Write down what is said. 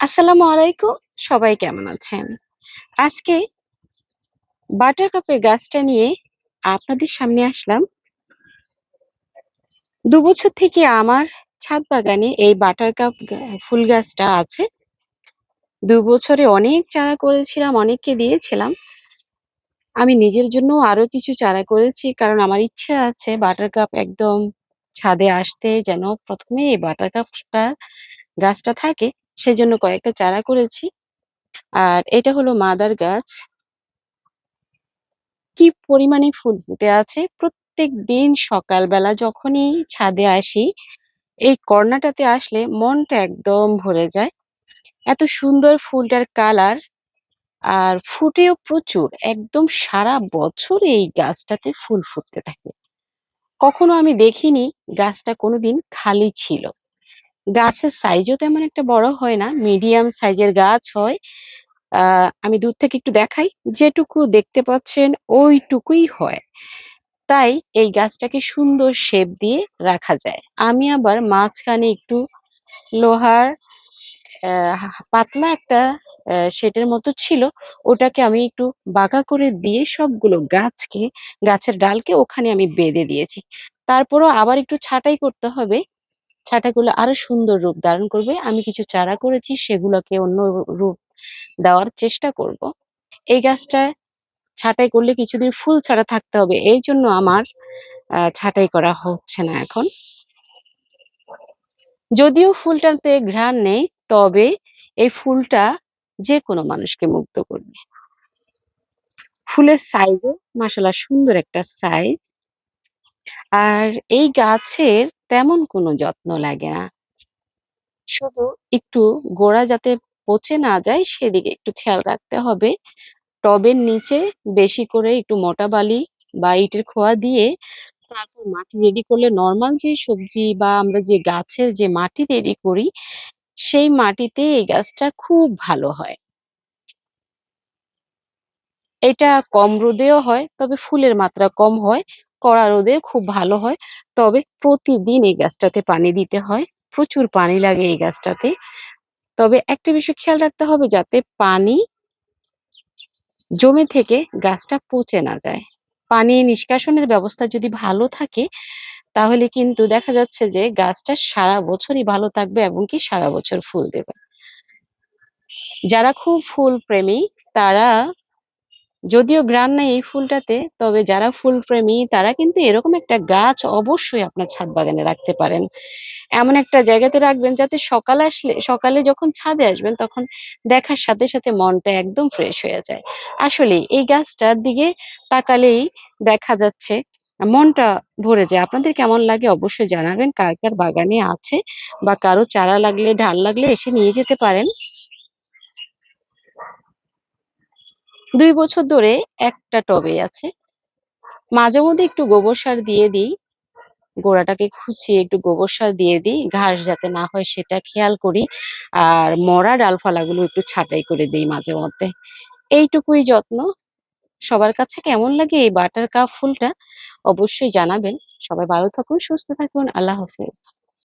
আসসালামু আলাইকুম। সবাই কেমন আছেন? আজকে বাটার কাপের গাছটা নিয়ে আপনাদের সামনে আসলাম। ২ বছর থেকে আমার ছাদ বাগানে এই বাটারকাপ গা ফুল গাছটা আছে। ২ বছরে অনেক চারা করেছিলাম, অনেককে দিয়েছিলাম। আমি নিজের জন্যও আরও কিছু চারা করেছি। কারণ আমার ইচ্ছা আছে বাটার কাপ একদম ছাদে আসতে যেন প্রথমে এই বাটার কাপটা গাছটা থাকে। সেজন্য কয়েকটা চারা করেছি। আর এটা হলো মাদার গাছ। কি পরিমাণে ফুল ফুটে আছে। প্রত্যেক দিন সকালবেলা যখনই ছাদে আসি, এই কর্নাটাতে আসলে মনটা একদম ভরে যায়। এত সুন্দর ফুলটার কালার আর ফুটেও প্রচুর। একদম সারা বছর এই গাছটাতে ফুল ফুটতে থাকে। কখনো আমি দেখিনি গাছটা কোনোদিন খালি ছিল। গাছের সাইজও তেমন একটা বড় হয় না। মিডিয়াম সাইজের গাছ হয়। আমি দূর থেকে একটু দেখাই। যেটুকু দেখতে পাচ্ছেন ওইটুকুই হয়। তাই এই গাছটাকে সুন্দর শেপ দিয়ে রাখা যায়। আমি আবার মাঝখানে একটু লোহার পাতলা একটা শেটের মতো ছিল। ওটাকে আমি একটু বাঁকা করে দিয়ে সবগুলো গাছকে, গাছের ডালকে ওখানে আমি বেঁধে দিয়েছি। তারপরও আবার একটু ছাঁটাই করতে হবে। ছাঁটাইগুলো আরও সুন্দর রূপ ধারণ করবে। আমি কিছু চারা করেছি সেগুলোকে অন্য রূপ দেওয়ার চেষ্টা করব। এই গাছটা ছাঁটাই করলে কিছুদিন ফুল ছাড়া থাকতে হবে। এই জন্য আমার ছাঁটাই করা হচ্ছে না এখন। যদিও ফুলটাতে ঘ্রাণ নেই, তবে এই ফুলটা যেকোনো মানুষকে মুগ্ধ করবে। ফুলের সাইজও মাশাআল্লাহ সুন্দর একটা সাইজ। আর এই গাছের তেমন কোনো যত্ন লাগে না। শুধু একটু গোড়া যাতে পচে না যায় সেদিকে একটু খেয়াল রাখতে হবে। টবের নিচে বেশি করে একটু মোটা বালি বা ইটের খোয়া দিয়ে তারপর মাটি রেডি করলে নরমাল যে সবজি বা আমরা যে গাছের যে মাটি রেডি করি, সেই মাটিতে এই গাছটা খুব ভালো হয়। এটা কম রোদেও হয়, তবে ফুলের মাত্রা কম হয়। কড়া রোদে খুব ভালো হয়। তবে প্রতিদিন এই গাছটাতে পানি দিতে হয়। প্রচুর পানি লাগে এই গাছটাতে। তবে একটা বিষয় খেয়াল রাখতে হবে যাতে পানি জমে থেকে গাছটা পচে না যায়। পানি নিষ্কাশনের ব্যবস্থা যদি ভালো থাকে, তাহলে কিন্তু দেখা যাচ্ছে যে গাছটা সারা বছরই ভালো থাকবে এবং কি সারা বছর ফুল দেবে। যারা খুব ফুল প্রেমী তারা যদিও গ্রান নাই এই ফুলটাতে, তবে যারা ফুলপ্রেমী তারা কিন্তু এরকম একটা গাছ অবশ্যই আপনার ছাদ বাগানে রাখতে পারেন। এমন একটা জায়গাতে রাখবেন যাতে সকালে আসলে সকালে যখন ছাদে আসবেন তখন দেখার সাথে, সাথে মনটা একদম ফ্রেশ হয়ে যায়। আসলেই এই গাছটার দিকে তাকালেই দেখা যাচ্ছে মনটা ভরে যায়। আপনাদের কেমন লাগে অবশ্যই জানাবেন। কার, কার বাগানে আছে বা কারও চারা লাগলে, ঢাল লাগলে এসে নিয়ে যেতে পারেন। ২ বছর ধরে একটা টবে আছে। মাঝে মধ্যে একটু গোবর সার দিয়ে দিই। গোড়াটাকে খুঁচিয়ে একটু গোবর সার দিয়ে দিই। ঘাস যাতে না হয় সেটা খেয়াল করি। আর মরা ডালপালাগুলো একটু ছাঁটাই করে দিই মাঝে মধ্যে এইটুকুই যত্ন। সবার কাছে কেমন লাগে এই বাটার কাপ ফুলটা অবশ্যই জানাবেন। সবাই ভালো থাকুন, সুস্থ থাকুন। আল্লাহ হাফেজ।